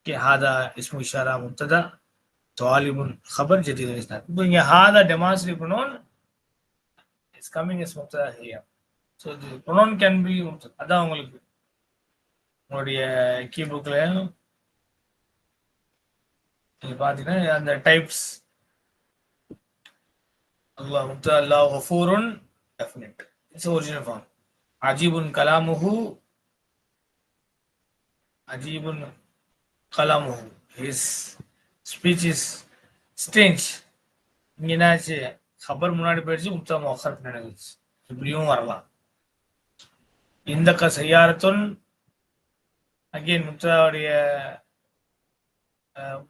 Okay ஹாதா இஸ்மு இஷாரா முப்ததா தாலிபுன் ஹபர் ஜதீதுன் இஸ்னாத் இப்போ இங்க ஹாதா demonstrate pronoun is coming is முப்ததா here so இது ப்ரொனவுன் கேன் பி அதான் உங்களுக்கு உங்களுடைய கீ புக்கில் நீங்க பார்த்தீங்கன்னா அந்த டைப்ஸ் அல்லாஹ் முப்தா அல்லாஹ் கஃபூருன் டெஃபினட் இட்ஸ் ஒரிஜினல் ஃபார்ம் அஜீபுன் கலாமுஹு அஜீபுன் கலாமு ஹிஸ் ஸ்பீச் இஸ் ஸ்டேஞ்ச் இங்கே என்னாச்சு? கபர் முன்னாடி போயிடுச்சு முப்தா மோஹர் பின்னாடி வந்துச்சு இப்படியும் வரலாம். இந்த க செய்யாரத்துன் அகெயின் முத்தாவுடைய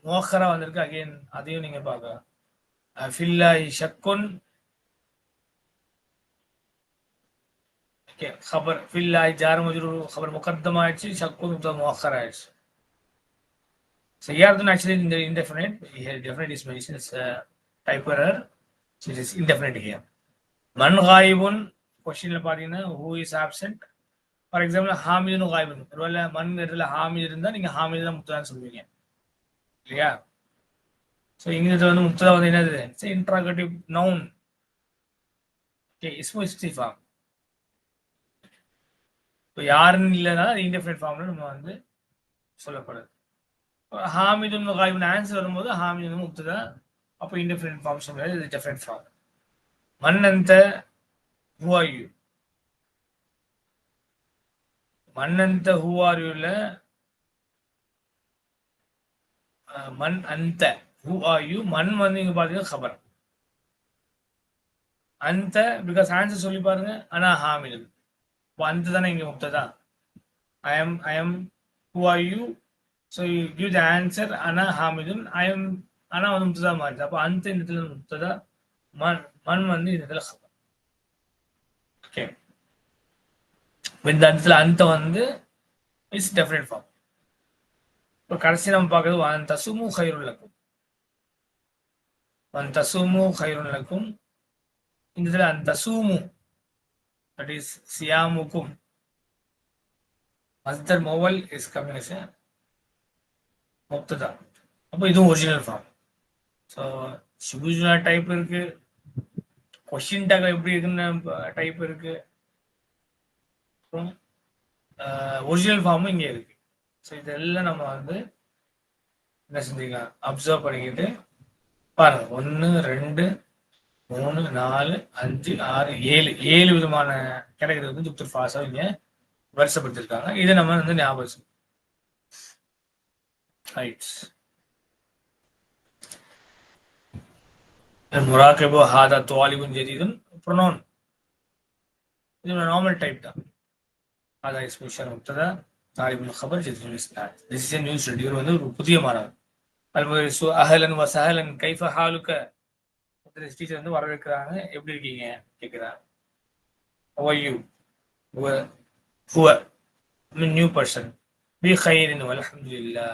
மோஹரா வந்திருக்கு. அகெயின் அதையும் நீங்கள் பார்க்க ஃபில்லாய் ஷக்குன். خبر في الله جار مجرور خبر مقدم آئیچی شکو مبتدا مؤخر آئیچی So here then actually actually இந்த indefinite here definite is mentioned as a type error so it is indefinite here. மன் காயிபுன் கொஸ்டின்ல பாத்தீங்கன்னா who is absent for example ஹாமிதுன்னு காயிபுன் ஒருவேளை மண் இடத்துல ஹாமிது இருந்தா நீங்க ஹாமிது தான் முத்துதான்னு சொல்லுவீங்க. இல்லையா? ஸோ இங்கிலீஷ்ல வந்து முத்துதா வந்து என்னது? இட்ஸ் நவுன் ஓகே இஸ்மு இஸ்திஃபாம் இப்போ யாருன்னு இல்லைனா அது இன்டெஃபினட் ஃபார்ம்ல நம்ம வந்து சொல்லப்படுது. ஹாமிதுன் முகாலிபின் ஆன்சர் வரும்போது ஹாமிதுன் முப்ததா அப்போ இன்டிஃபரெண்ட் ஃபார்ம் சொல்கிறாரு இது டிஃப்ரெண்ட் ஃபார்ம் மன்னந்த ஹூஆர்யூ மன்னந்த ஹூஆர்யூவில் மண் அந்த ஹூ ஆர் யூ மண் வந்து இங்கே பார்த்தீங்கன்னா ஹபர் அந்த பிகாஸ் ஆன்சர் சொல்லி பாருங்க ஆனா ஹாமிது அந்த தானே இங்க முப்ததா I am I am who are you So you give the answer Ana Hamidun. I am Ana வந்து முப்ததா மாறுது. அப்போ அந்த இடத்துல முப்ததா மண் மண் வந்து இந்த இடத்துல ஹபர் ஓகே இந்த இடத்துல அந்த வந்து இஸ் டெஃபினட் ஃபார்ம் இப்போ கடைசி நம்ம பார்க்கறது வன் தசுமு ஹைருல்லக்கும் வன் தசுமு ஹைருல்லக்கும் இந்த இடத்துல அந்த தசூமு. தட் இஸ் சியாமுக்கும். மஸ்தர் மொவல் இஸ் கம்யூனிஸ்ட் முப்ததா அப்போ இதுவும் ஒரிஜினல் ஃபார்ம் ஸோ சுபுஜுனா டைப் இருக்கு. கொஷின் டேக் எப்படி இருக்குன்னு டைப் இருக்கு. அப்புறம் ஒரிஜினல் ஃபார்மும் இங்கே இருக்கு. ஸோ இதெல்லாம் நம்ம வந்து என்ன செஞ்சுக்கலாம்? அப்சர்வ் பண்ணிக்கிட்டு பாருங்க. ஒன்று ரெண்டு மூணு நாலு அஞ்சு ஆறு ஏழு. ஏழு விதமான கேட்டகரி வந்து துப்தர் ஃபாஸாக இங்கே வரிசைப்படுத்திருக்காங்க. இதை நம்ம வந்து ஞாபகம் ரைட்ஸ் المراقب ஹாதா طالب جديد ப்ரொனோன் இது நார்மல் டைப் தான் ஹாதா இஸ்மிஷர் முப்ததா தாலிபுல் ஹபர் ஜதீதுல் இஸ்லாத் திஸ் இஸ் நியூஸ் schedule வந்து ஒரு புதிய மாணவர் المدرس அஹலன் وسهلا كيف حالك ஹாலுக்க. டீச்சர் வந்து வரவேற்கிறாங்க. எப்படி இருக்கீங்க? கேட்குறாங்க ஒய்யூ ஹுவ மீன் நியூ பர்சன் பி ஹைரின் அல்ஹம்துலில்லா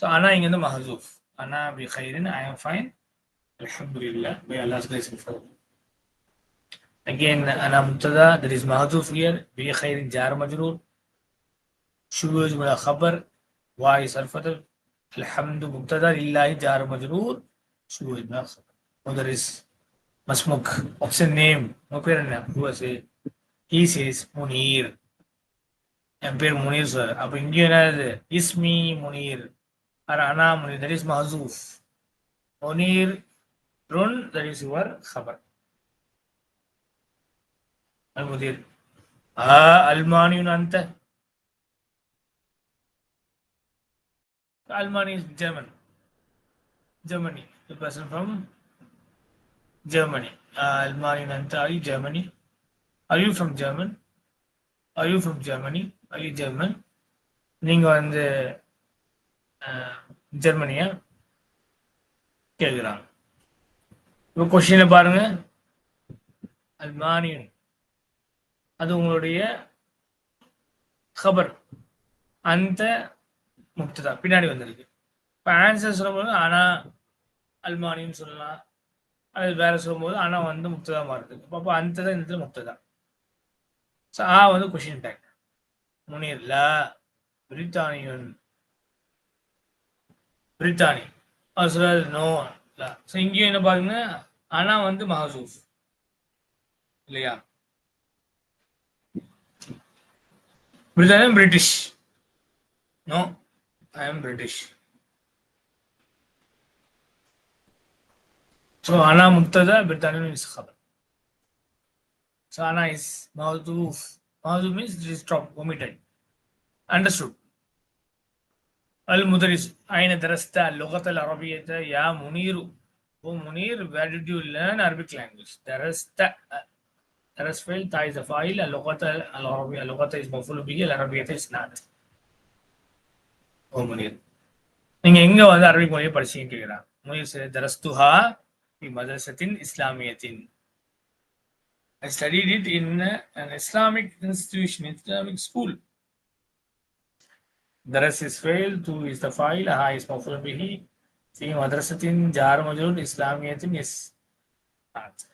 ஸோ ஆனால் இங்கே வந்து மஹசூஃப் அனா பி ஹைரின் ஐ எம் ஃபைன் அல்ஹம்துலில்லா by Allah grace for Again, ana mubtada, that is mahzuf here, bi khairin jar majroor. Shubuj mula khabar, wa is arfatul, alhamdu mubtada, lillahi jar majroor, shubuj mula khabar. Mother is masmuk, option name, no parent, who was a, he says munir. என் பேர் முனீர் sir அப்போ இங்கேயும் என்னது இஸ்மி முனீர் அர அனா Munir that is mahzuf Munir run that is your خبر المدير آه ألماني أنت Almani is German. Germany. The person from Germany. Uh, Almani Nanta, are you Germany? Are you from German? Are you from Germany? Are you German? நீங்க வந்து ஜெர்மனியா கேட்குறாங்க. இப்போ கொஸ்டின்ல பாருங்க. அல்மானியன். அது உங்களுடைய ஹபர் அந்த முக்ததா பின்னாடி வந்திருக்கு. இப்போ ஆன்சர் சொல்லும்போது ஆனா அல்மானியன் சொல்லலாம். அது வேற சொல்லும்போது ஆனா வந்து முக்ததா மாறுது அப்போ அந்த தான் இந்த இடத்துல முக்ததா ஸோ ஆ வந்து கொஷின் டேக் முனியர்ல பிரித்தானியன். பிரித்தானி அஸ்வல் நோ ஸோ இங்கேயும் என்ன பாருங்கன்னா ஆனா வந்து மஹசூஸ் இல்லையா? பிரித்தானியம் British. No I am British so அனா முக்ததா பிரித்தானியம் இஸ் ஸோ அனா இஸ் மஹதூஃப் மஹதூஃப் means it is top omitted understood المدرس أين درست اللغة العربية يا منير Oh Munir, where did you learn Arabic language? درست درست فعل تاء is a فاعل اللغة العربية اللغة is مفعول به العربية is not. ஓ முனீர் நீங்க எங்க வந்து அரபிக் மொழியை படிச்சீங்க கேக்குறான் முனீர் சரி தரஸ்துஹா في مدرسة إسلامية I studied it in uh, an Islamic institution, Islamic school. درس is fail, to is the file, ها is مفعول به, في مدرسة جار مجرور إسلامية is not.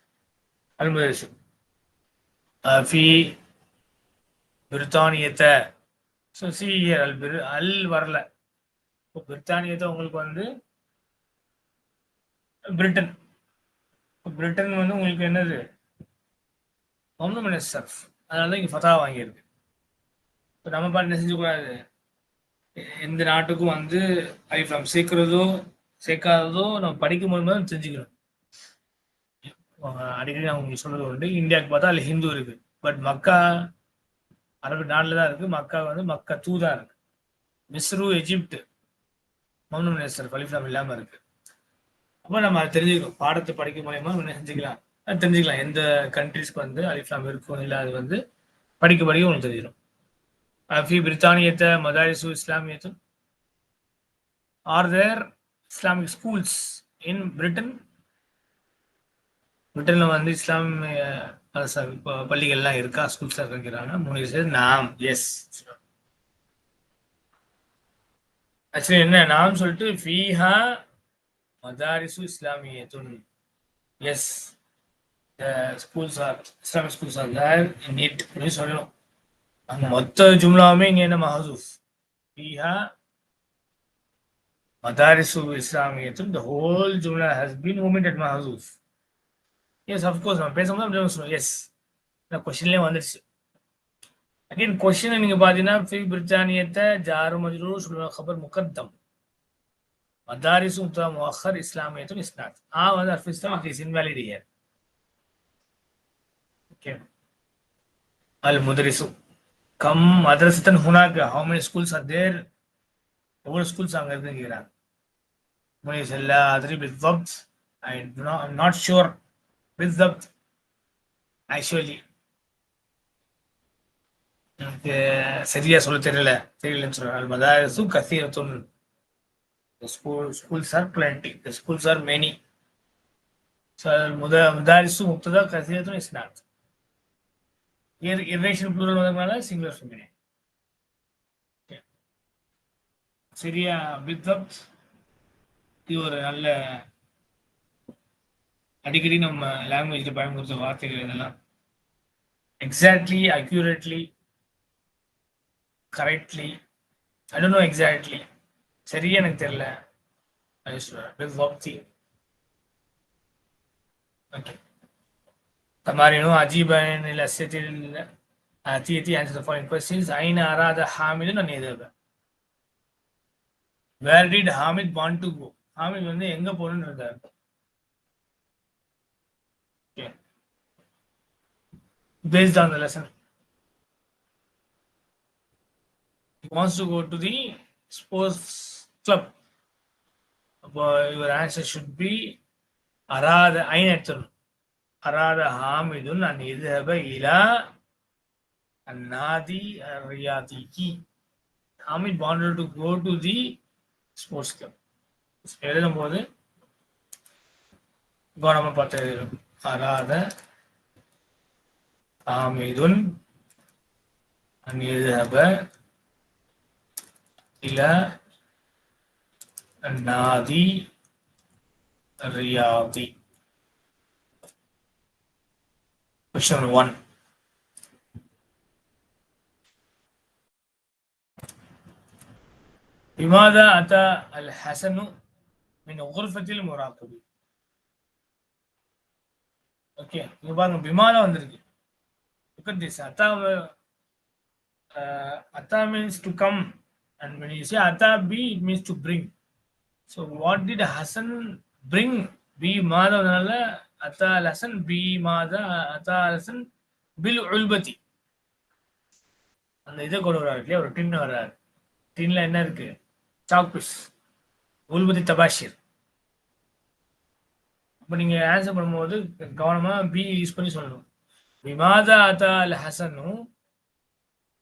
المدرس uh, في بريطانية so C அல் பிர் அல் வரல இப்போ பிரித்தானியத்தை உங்களுக்கு வந்து பிரிட்டன் பிரிட்டன் வந்து உங்களுக்கு என்னது மம்னு சர்ஃப் அதனால தான் இங்கே ஃபதா வாங்கியிருக்கு இப்போ நம்ம பாட்டு என்ன செஞ்சக்கூடாது எந்த நாட்டுக்கும் வந்து ஐஃப்ரம். சேர்க்கிறதோ சேர்க்காததோ நம்ம படிக்கும் போது தான் தெரிஞ்சுக்கணும் அடிக்கடி நான் உங்களுக்கு சொல்றது உண்டு இந்தியாவுக்கு பார்த்தா அதில் ஹிந்து இருக்கு. பட் மக்கா அரபு நாட்டில் தான் இருக்கு. மக்கா வந்து மக்கா தூ தான் இருக்கு. மிஸ்ரு எஜிப்ட் மம்னு நேசர் அலிஃப்லாம் இல்லாமல் இருக்கு. அப்போ நம்ம அதை தெரிஞ்சுக்கணும். பாடத்தை படிக்கும் மூலயமா என்ன செஞ்சுக்கலாம்? அது தெரிஞ்சுக்கலாம். எந்த கண்ட்ரிஸ்க்கு வந்து அலிஃப்லாம் இருக்கும் இல்லை அது வந்து படிக்க படிக்க உங்களுக்கு தெரிஞ்சிடும். في بريطانية مدارس إسلامية Are there Islamic schools in Britain? பிரிட்டன்ல வந்து இஸ்லாம் பள்ளிகள்லாம் இருக்கா ஸ்கூல்ஸ் இருக்கிறாங்க மூணு பேர் நாம் எஸ் ஆக்சுவலி என்ன நாம் சொல்லிட்டு ஃபீஹா மதாரிசு இஸ்லாமியத்துன் S schools are Islamic schools are there in it அப்படின்னு சொல்லணும் அந்த மொத்த ஜும்லாவுமே இங்கே என்ன மஹசூஃப் ஃபீஹா மதாரிசு இஸ்லாமியத்தும் த ஹோல் ஜும்லா ஹஸ் பீன் ஒமிட்டட் மஹசூஃப் எஸ் அஃப்கோர்ஸ் நம்ம பேசும்போது அப்படி சொல்லுவோம் எஸ் இந்த கொஷின்லேயே வந்துடுச்சு அகைன் கொஷினை நீங்கள் பார்த்தீங்கன்னா ஃபி பிரித்தானியத்தை ஜாரு மஜ்ரூர் சொல்லுவாங்க ஹபர் முகத்தம் மதாரிசு முத்தா மொஹர் இஸ்லாமியத்தும் இஸ்னாத் ஆ வந்து அர்ஃப் இஸ்லாம் it is invalid year okay அல் முதரிசும் கம் மதரசத்தன் ஹுனாக்கு. How many schools are there எவ்வளோ ஸ்கூல்ஸ் அங்கே இருக்குன்னு கேட்குறாங்க முனிஸ் எல்லா அதிரி வித் தப்த் ஐ நாட் ஷுர் வித் தப்த் ஆக்சுவலி எனக்கு சரியா சொல்ல தெரியல. தெரியலன்னு சொல்றாங்க. மதாரசு கசீரத்துன். School schools are plenty schools are many முதல் முதாரிசு முப்ததா கசீரத்துன் இஸ் நாட் இர்ரேஷன் ப்ளூரல் வந்ததுனால சிங்குலர் ஃபெமினே சரியா பித்தப் இது ஒரு நல்ல அடிக்கடி நம்ம லாங்குவேஜில் பயன்படுத்த வார்த்தைகள் இதெல்லாம். Exactly accurately correctly I don't know exactly சரியா எனக்கு தெரியல. ஐ சொல்றேன் okay Tamarinu ajiban ilasatil atiti answer the following questions. Aina arada Hamidun and Nidaba. Where did Hamid want to go? Hamid வந்து எங்க போகணும்னு இருந்தார் based on the lesson he wants to go to the sports club அப்போ your answer should be அராத ஐன் எடுத்துடணும் அராத ஹாமிதுன் அன் இதுஹப இலா அந்நாதி ரியாதிகி Hamid wanted to go to the sports club எழுதும் போது கவனமா பார்த்து எழுதணும் அராத ஹாமிதுன் அன் இதுஹப إلى النادي الرياضي Question one. لماذا أتى الحسن மின் உர்ஃபத்தில் முராக்கபி ஓகே இங்க பாருங்க பிமால வந்திருக்கு look at this அத்தா uh, அத்தா means to come and when you say அத்தா B it means to bring so what did Hassan bring B மாதவனால அத்தாலசன் ஹசன் பி மாதா அத்தாலசன் பில் உல்பதி அந்த இதை கொண்டு வர்றாரு இல்லையா? ஒரு டின் வர்றாரு. டின்ல என்ன இருக்கு? சாக்பிஸ் உல்பதி தபாஷிர் இப்ப நீங்க ஆன்சர் பண்ணும்போது கவனமா பி யூஸ் பண்ணி சொல்லணும். விமாதா அதா அல் ஹசனு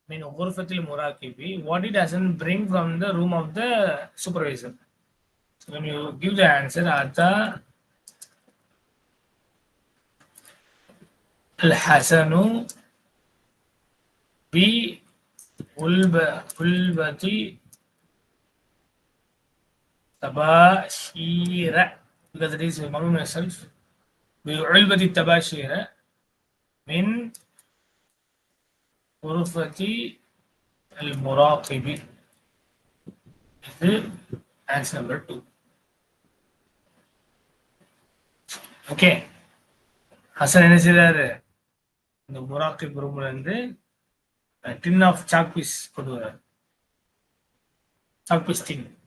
மீன் குர்ஃபத்தில் முராக்கிபி what it Hasan bring from the room of the supervisor you give the answer அதா the answer அத்தா الحسن بألبة تباشير because it is معلوم yourself بعلبة التباشير من غرفة المراقب இது answer number two okay Hassan என்ன செய்றாரு இந்த மொராக்கி பிரபுல இருந்து டின் ஆஃப் சாக்பீஸ் கொண்டு வர்றாரு. Chalk piece tin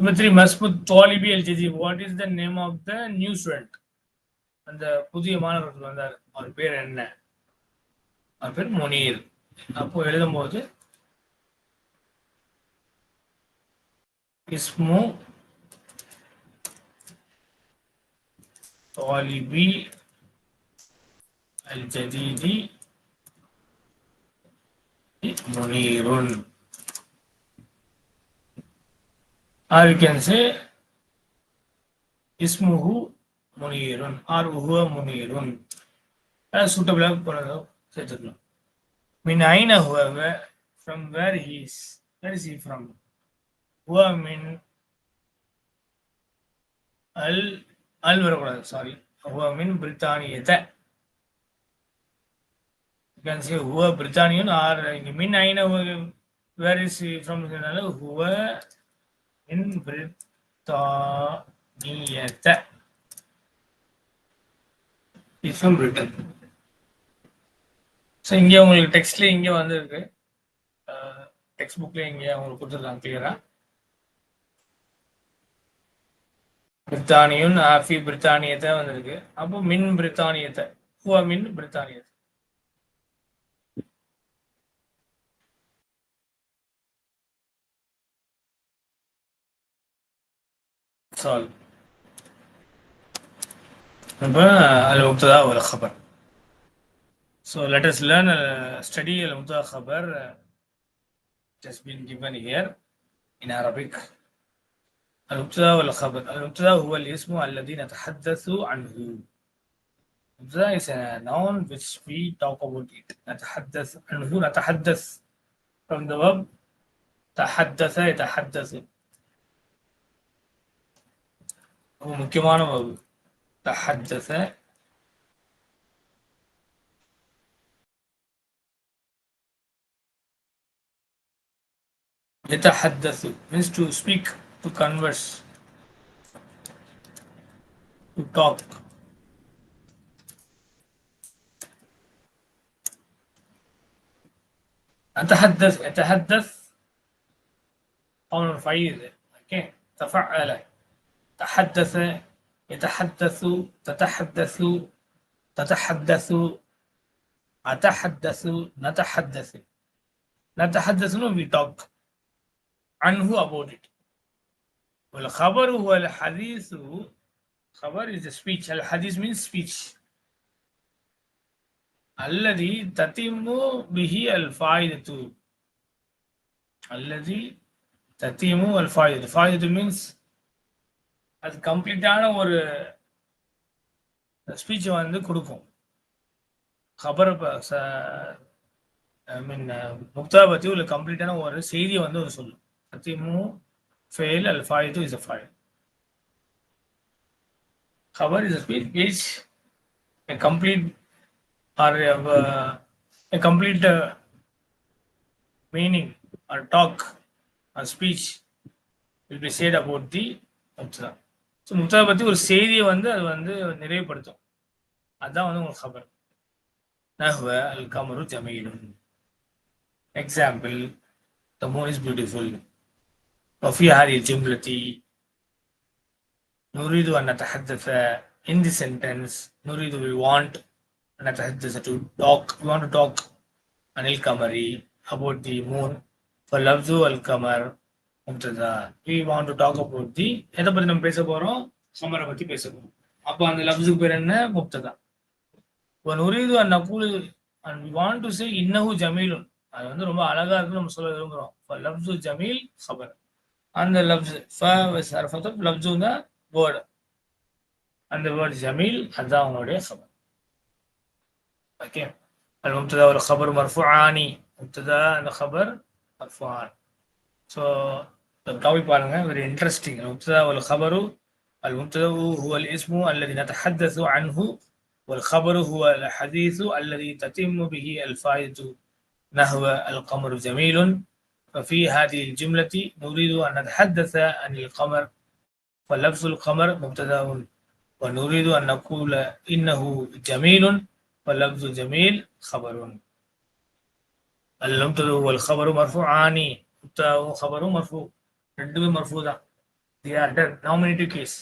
Number three, Masmud Talibi LJG. What is the name of the new student? அந்த புதிய மாணவர்கள் வந்தார். அவர் பேர் என்ன? அவர் பேர் முனீர். அப்போ எழுதும்போது இஸ்மு தாலிபி الجديد منير or you can say ismuhu munirun or huwa munirun as suitable பண்ணதோ சேர்த்துக்கலாம் min aina huwa where- from where he is where is he from huwa min al al வரக்கூடாது சாரி huwa min பிரித்தானியத்தை you can say பிரித்தானியன் or இங்க மின் aina where where is he from? Huwa in பிரித்தானியத்தை is from Britain so இங்கே உங்களுக்கு டெக்ஸ்ட்ல இங்கே வந்திருக்கு. டெக்ஸ்ட் புக்ல இங்கே உங்களுக்கு கொடுத்துருக்காங்க கிளியரா பிரித்தானியும் ஆஃபி பிரித்தானியத்தை வந்திருக்கு. அப்போ மின் பிரித்தானியத்தை ஹுவா மின் பிரித்தானியத்தை اتصال المبتدا والخبر So let us learn a study al mubtada khabar uh, just been given here in Arabic. al mubtada wal khabar. Al mubtada huwa al ismu alladhi natahaddathu is a noun which we talk about it. نتحدث عنه نتحدث from the verb تحدث يتحدث هو முக்கியமான verb تحدث يتحدث means to speak to converse to talk أتحدث يتحدث قول فعيل اوكي تفعل تحدث يتحدث تتحدث تتحدث أتحدث نتحدث. نتحدث no we talk. عنه about it. والخبر هو الحديث. خبر is a speech. الحديث means speech. الذي تتم به الفائدة. الذي تتم الفائدة. فائدة means அது கம்ப்ளீட்டான ஒரு speech வந்து கொடுக்கும். கபரை ஐ மீன் முக்தா பற்றி ஒரு கம்ப்ளீட்டான ஒரு செய்தியை வந்து ஒரு சொல்லும். சத்தியமு ஃபெயில் அல் டு இஸ் அ ஃபாயில். ஹபர் is a speech which a complete or a, complete meaning or talk meaning speech will be said about the முப்ததா so முப்ததா பற்றி ஒரு செய்தியை வந்து அது வந்து நிறைவுபடுத்தும் அதுதான் வந்து உங்களுக்கு ஹபர் நஹ்வ அல் கமரு ஜமீலும் example the moon is beautiful وفي هذه الجملة نريد أن نتحدث in the sentence نريد we want أن نتحدث to talk we want to talk عن القمر about the moon فلفظ القمر புரிஞ்சதா we want to talk about the எதை பத்தி நம்ம பேச போறோம்? கமரை பத்தி பேச போறோம். அப்போ அந்த லப்ஸுக்கு பேர் என்ன? முப்ததா. இப்போ நுரீது அண்ட் நகூல் அண்ட் வாண்ட் டு சே இன்னஹு ஜமீலுன். அது வந்து ரொம்ப அழகா இருக்குன்னு நம்ம சொல்ல விரும்புகிறோம் லப்ஸு ஜமீல் ஹபர் அந்த லப்ஸ் லப்ஸு தான் வேர்டு அந்த வேர்டு ஜமீல் அதுதான் அவங்களுடைய ஹபர் ஓகே அது முப்ததா ஒரு ஹபர் மர்ஃபு ஆனி. முப்ததா அந்த ஹபர் மர்ஃபு ஆனி. So بالضبط بالاغنية very interesting. المبتدأ والخبر المبتدأ هو الاسم الذي نتحدث عنه والخبر هو الحديث الذي تتم به الفائدة نحو القمر. جميل. ففي هذه الجملة نريد أن نتحدث عن القمر. فلفظ القمر مبتدأ ونريد أن نقول إنه جميل. فلفظ جميل خبر. المبتدأ والخبر مرفوعان. مبتدأ وخبر مرفوع. ரெண்டுமே மர்ஃபூ தான் they are done nominative case